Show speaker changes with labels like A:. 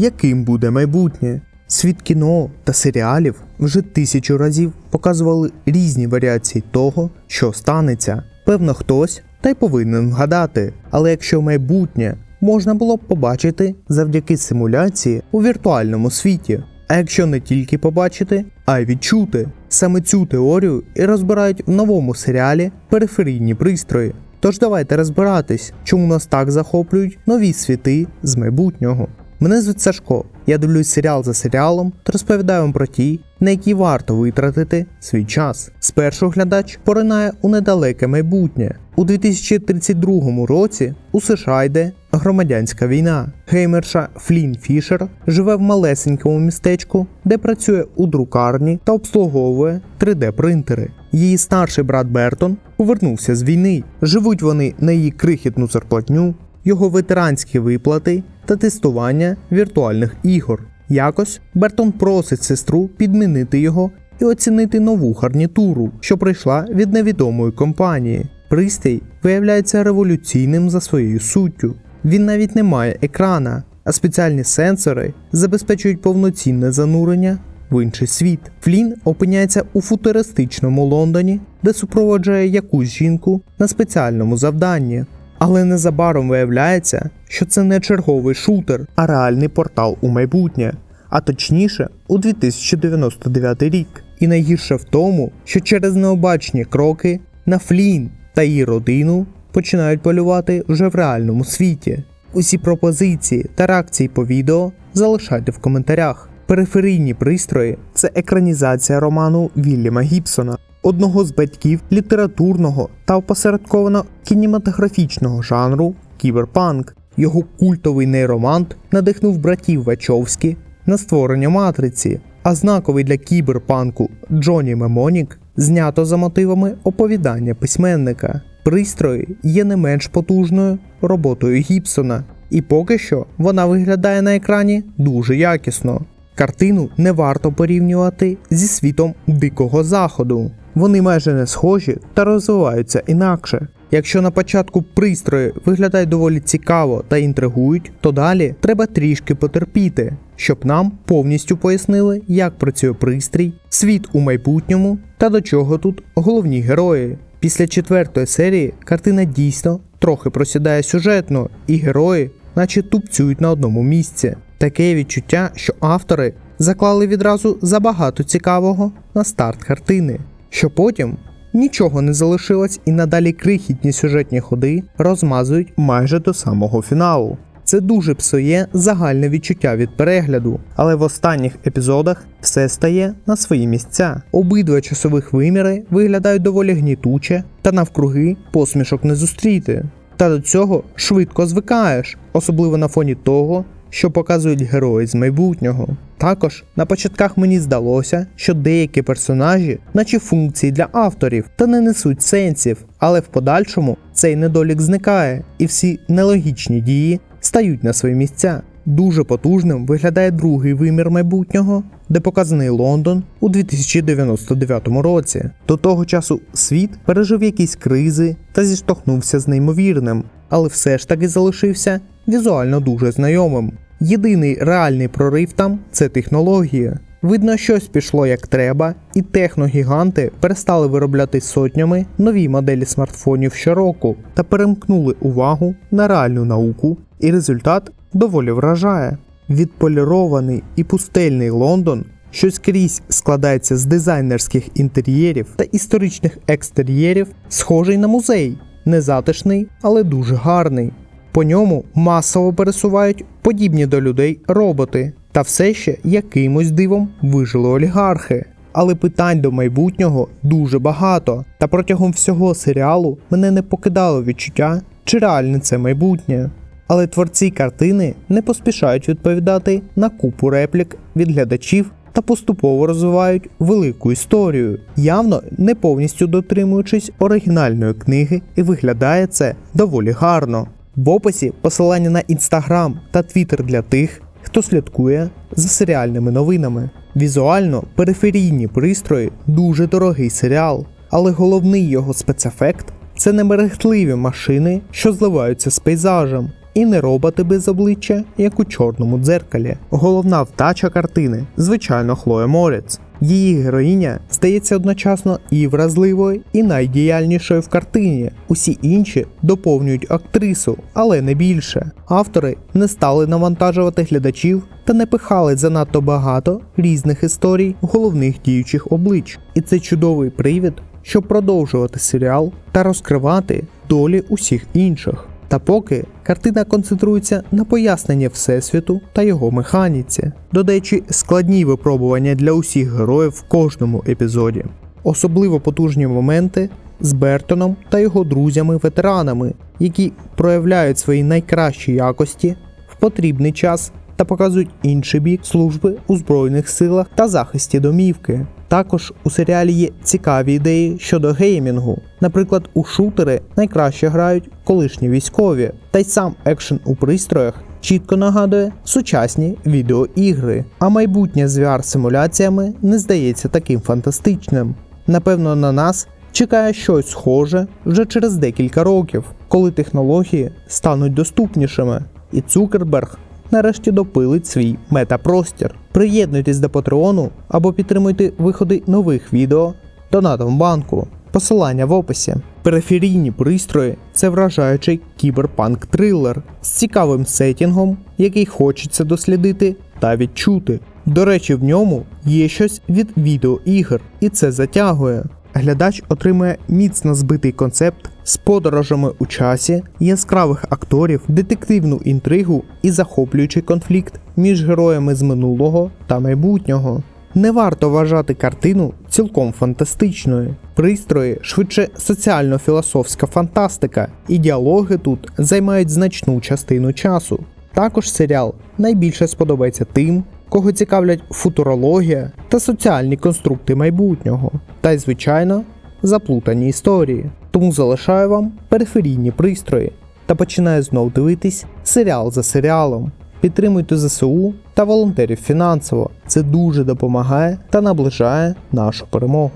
A: яким буде майбутнє. Світ кіно та серіалів вже тисячу разів показували різні варіації того, що станеться. Певно, хтось та й повинен вгадати. Але якщо майбутнє можна було б побачити завдяки симуляції у віртуальному світі. А якщо не тільки побачити, а й відчути. Саме цю теорію і розбирають в новому серіалі периферійні пристрої. Тож давайте розбиратись, чому нас так захоплюють нові світи з майбутнього. Мене звуть Сашко, я дивлюсь серіал за серіалом та розповідаю вам про ті, на які варто витратити свій час. Спершу глядач поринає у недалеке майбутнє. У 2032 році у США йде громадянська війна. Геймерша Флін Фішер живе в малесенькому містечку, де працює у друкарні та обслуговує 3D-принтери. Її старший брат Бертон повернувся з війни. Живуть вони на її крихітну зарплатню, його ветеранські виплати та тестування віртуальних ігор. Якось Бертон просить сестру підмінити його і оцінити нову гарнітуру, що прийшла від невідомої компанії. Пристрій виявляється революційним за своєю суттю. Він навіть не має екрана, а спеціальні сенсори забезпечують повноцінне занурення в інший світ. Флін опиняється у футуристичному Лондоні, де супроводжує якусь жінку на спеціальному завданні. Але незабаром виявляється, що це не черговий шутер, а реальний портал у майбутнє, а точніше у 2099 рік. І найгірше в тому, що через необачні кроки на Флін та її родину починають полювати вже в реальному світі. Усі пропозиції та реакції по відео залишайте в коментарях. Периферійні пристрої це екранізація роману Вільяма Гібсона, одного з батьків літературного та опосередковано кінематографічного жанру кіберпанк. Його культовий нейромант надихнув братів Вачовські на створення матриці, а знаковий для кіберпанку Джоні Мемонік знято за мотивами оповідання письменника. Пристрої є не менш потужною роботою Гібсона, і поки що вона виглядає на екрані дуже якісно. Картину не варто порівнювати зі світом дикого заходу. Вони майже не схожі та розвиваються інакше. Якщо на початку пристрої виглядають доволі цікаво та інтригують, то далі треба трішки потерпіти, щоб нам повністю пояснили, як працює пристрій, світ у майбутньому та до чого тут головні герої. Після четвертої серії картина дійсно трохи просідає сюжетно, і герої, наче тупцюють на одному місці. Таке відчуття, що автори заклали відразу забагато цікавого на старт картини, що потім нічого не залишилось і надалі крихітні сюжетні ходи розмазують майже до самого фіналу. Це дуже псує загальне відчуття від перегляду, але в останніх епізодах все стає на свої місця. Обидва часових виміри виглядають доволі гнітуче, та навкруги посмішок не зустріти. Та до цього швидко звикаєш, особливо на фоні того, що показують герої з майбутнього. Також на початках мені здалося, що деякі персонажі, наче функції для авторів, та не несуть сенсів, але в подальшому цей недолік зникає, і всі нелогічні дії стають на свої місця. Дуже потужним виглядає другий вимір майбутнього, де показаний Лондон у 2099 році. До того часу світ пережив якісь кризи та зіштовхнувся з неймовірним, але все ж таки залишився візуально дуже знайомим. Єдиний реальний прорив там це технологія. Видно, щось пішло як треба, і техногіганти перестали виробляти сотнями нові моделі смартфонів щороку та перемкнули увагу на реальну науку, і результат доволі вражає. Відполірований і пустельний Лондон, що скрізь складається з дизайнерських інтер'єрів та історичних екстер'єрів, схожий на музей, незатишний, але дуже гарний. По ньому масово пересувають подібні до людей роботи, та все ще якимось дивом вижили олігархи. Але питань до майбутнього дуже багато, та протягом всього серіалу мене не покидало відчуття, чи реальне це майбутнє. Але творці картини не поспішають відповідати на купу реплік від глядачів та поступово розвивають велику історію, явно не повністю дотримуючись оригінальної книги, і виглядає це доволі гарно. В описі посилання на інстаграм та твіттер для тих, хто слідкує за серіальними новинами. Візуально периферійні пристрої дуже дорогий серіал, але головний його спецефект це немерехтливі машини, що зливаються з пейзажем. І не роботи без обличчя, як у чорному дзеркалі. Головна втача картини, звичайно, Хлоя Морець. Її героїня здається одночасно і вразливою, і найдіяльнішою в картині. Усі інші доповнюють актрису, але не більше. Автори не стали навантажувати глядачів та не пихали занадто багато різних історій головних діючих облич. І це чудовий привід, щоб продовжувати серіал та розкривати долі усіх інших. Та поки картина концентрується на поясненні Всесвіту та його механіці, додаючи складні випробування для усіх героїв в кожному епізоді. Особливо потужні моменти з Бертоном та його друзями-ветеранами, які проявляють свої найкращі якості в потрібний час та показують інший бік служби у Збройних силах та захисті домівки. Також у серіалі є цікаві ідеї щодо геймінгу. Наприклад, у шутери найкраще грають колишні військові, та й сам екшен у пристроях чітко нагадує сучасні відеоігри. А майбутнє з VR-симуляціями не здається таким фантастичним. Напевно, на нас чекає щось схоже вже через декілька років, коли технології стануть доступнішими, і Цукерберг нарешті допилить свій метапростір. Приєднуйтесь до Патреону або підтримуйте виходи нових відео донатом банку. Посилання в описі. Периферійні пристрої це вражаючий кіберпанк трилер з цікавим сетінгом, який хочеться дослідити та відчути. До речі, в ньому є щось від відеоігр, і це затягує. Глядач отримує міцно збитий концепт з подорожами у часі, яскравих акторів, детективну інтригу і захоплюючий конфлікт між героями з минулого та майбутнього. Не варто вважати картину цілком фантастичною. Пристрої швидше соціально-філософська фантастика, і діалоги тут займають значну частину часу. Також серіал найбільше сподобається тим, кого цікавлять футурологія та соціальні конструкти майбутнього, та й, звичайно, заплутані історії. Тому залишаю вам периферійні пристрої та починаю знов дивитись серіал за серіалом. Підтримуйте ЗСУ та волонтерів фінансово. Це дуже допомагає та наближає нашу перемогу.